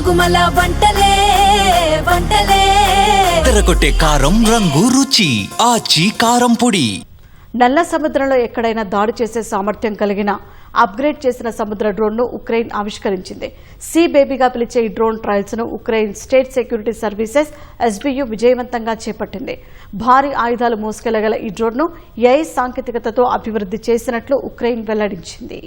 గుమగుమల వంటలే వంటలే. తెరకొట్టే కారం రంగు రుచి ఆచి కారం పొడి. నల్ల సముద్రంలో ఎక్కడైనా దాడి చేసే సామర్థ్యం కలిగిన అప్గ్రేడ్ చేసిన సముద్ర డ్రోన్ను ఉక్రెయిన్ ఆవిష్కరించింది. సీ బేబీగా పిలిచే ఈ drone ట్రయల్స్ను Ukraine state security services SBU విజయవంతంగా చేపట్టింది. భారీ ఆయుధాలు మోసుకెళ్ళగల ఈ డ్రోన్ను ఏఐ సాంకేతికతతో అభివృద్ధి చేసినట్లు ఉక్రెయిన్ వెల్లడించింది.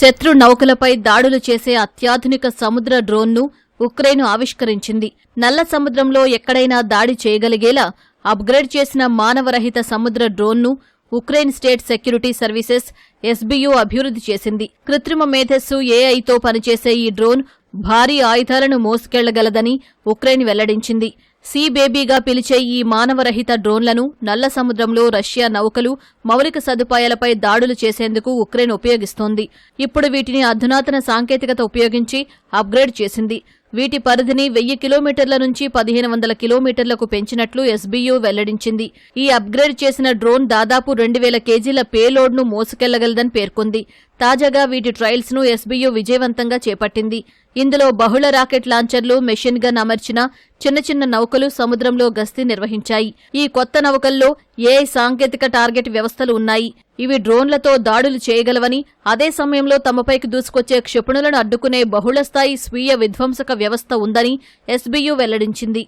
శత్రు నౌకలపై దాడులు చేసే అత్యాధునిక సముద్ర డ్రోన్ను ఉక్రెయిన్ ఆవిష్కరించింది. నల్ల సముద్రంలో ఎక్కడైనా దాడి చేయగలిగేలా అప్గ్రేడ్ చేసిన మానవరహిత సముద్ర డ్రోన్ను Ukraine state security services SBU అభివృద్ధి చేసింది. కృత్రిమ మేధస్సు ఏఐతో పనిచేసే ఈ డ్రోన్ భారీ ఆయుధాలను మోసుకెళ్ళగలదని ఉక్రెయిన్ వెల్లడించింది. సీ బేబీగా పిలిచే ఈ మానవరహిత డ్రోన్లను నల్ల సముద్రంలో రష్యా నౌకలు మౌలిక సదుపాయాలపై దాడులు చేసేందుకు ఉక్రెయిన్ ఉపయోగిస్తోంది. ఇప్పుడు వీటిని అధునాతన సాంకేతికత ఉపయోగించి అప్గ్రేడ్ చేసింది. వీటి పరిధిని వెయ్యి కిలోమీటర్ల నుంచి పదిహేను వందల కిలోమీటర్లకు పెంచినట్లు ఎస్బీయూ వెల్లడించింది. ఈ అప్గ్రేడ్ చేసిన డ్రోన్ దాదాపు రెండు వేల కేజీల పేలోడ్ను మోసుకెళ్ళగలదని పేర్కొంది. తాజాగా వీటి ట్రయల్స్ను ఎస్బీయూ విజయవంతంగా చేపట్టింది. ఇందులో బహుళ రాకెట్ లాంచర్లు మెషిన్ గన్ అమర్చిన చిన్న చిన్న నౌకలు సముద్రంలో గస్తీ నిర్వహించాయి. ఈ కొత్త నౌకల్లో ఏఐ సాంకేతిక టార్గెట్ వ్యవస్థలు ఉన్నాయి? ఇవి డ్రోన్లతో దాడులు చేయగలవని అదే సమయంలో తమపైకి దూసుకొచ్చే క్షిపణులను అడ్డుకునే బహుళస్థాయి స్వీయ విధ్వంసక వ్యవస్థ ఉందని ఎస్బీయూ వెల్లడించింది.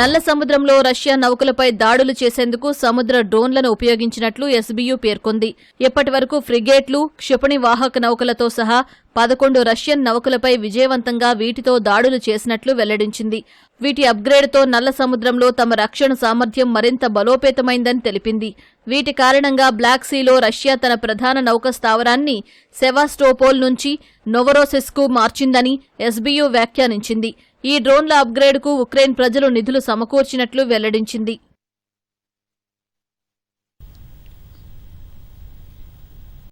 నల్ల సముద్రంలో రష్యా నౌకలపై దాడులు చేసేందుకు సముద్ర డ్రోన్లను ఉపయోగించినట్లు ఎస్బీయూ పేర్కొంది. ఇప్పటి వరకు ఫ్రిగేట్లు క్షిపణి వాహక నౌకలతో సహా పదకొండు రష్యన్ నౌకలపై విజయవంతంగా వీటితో దాడులు చేసినట్లు వెల్లడించింది. వీటి అప్గ్రేడ్తో నల్ల సముద్రంలో తమ రక్షణ సామర్థ్యం మరింత బలోపేతమైందని తెలిపింది. వీటి కారణంగా బ్లాక్ సీలో రష్యా తన ప్రధాన నౌక స్థావరాన్ని సెవాస్టోపోల్ నుంచి నొవరోసెస్కు మార్చిందని ఎస్బీయూ వ్యాఖ్యానించింది. ఈ డ్రోన్ల అప్గ్రేడ్కు ఉక్రెయిన్ ప్రజలు నిధులు సమకూర్చినట్లు వెల్లడించింది.